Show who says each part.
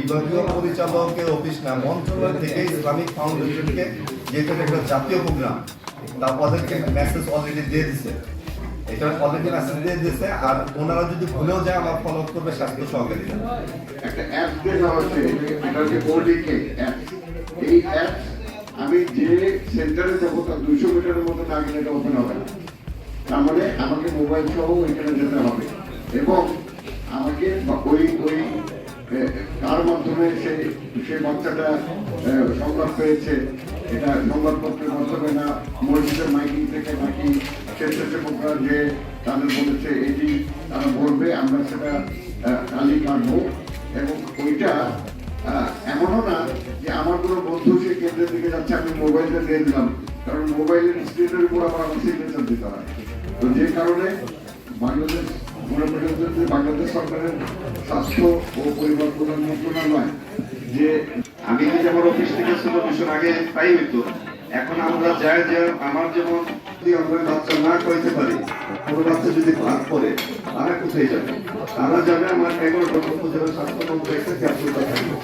Speaker 1: বিভাগীয় পরিচালকের অফিস না, মন্ত্রণালয় থেকে ইসলামিক ফাউন্ডেশনকে যেহেতু একটা জাতীয় প্রোগ্রাম তা ওদেরকে মেসেজ অলরেডি দিয়ে দিছে। এটা অলরেডি মেসেজ দিয়ে দিয়েছে আর ওনারা যদি ভুলেও যায়, আমার ফলো করবে স্বাস্থ্য সহকারীরা
Speaker 2: একটা অ্যাপ দেওয়া হচ্ছে এটা এই অ্যাপ আমি যে সেন্টারে যাব, তার দুশো মিটারের মতো না গেলে এটা ওপেন হবে না। তার মানে আমাকে মোবাইল সহ ওইখানে যেতে হবে। এবং আমাকে ওই কার মাধ্যমে সেই সেই বাচ্চাটা সংবাদ পেয়েছে। এটা সংবাদপত্রের মাধ্যমে না, মসজিদের মাইকিং থেকে নাকি স্বেচ্ছাসেবকরা যে তাদের বলেছে, এটি তারা বলবে, আমরা সেটা কালি কাটবো এবং ওইটা এমনও না যে আমার কোনো বন্ধু সে কেন্দ্রের দিকে যাচ্ছে, আমি মোবাইলটা দিয়ে দিলাম। কারণ মোবাইলের স্ক্রিনের উপর আবার আমার সিগনেচার দিতে হয়। তো যে কারণে বাংলাদেশ বাংলাদেশ সরকারের স্বাস্থ্য ও পরিবার মন্ত্রণালয় যে
Speaker 3: আমি যেমন অফিস থেকে সুপারভিশন আগে পাই হইতো। এখন আমরা যাই যে আমার যেমন যদি আমরা বাচ্চা না কইতে পারি, কোনো বাচ্চা যদি ভাগ করে, তারা কোথায় যাবে? তারা যাবে আমার এগারোটা উপজেলা স্বাস্থ্য একটা ক্যাপ্সুলটা থাকবে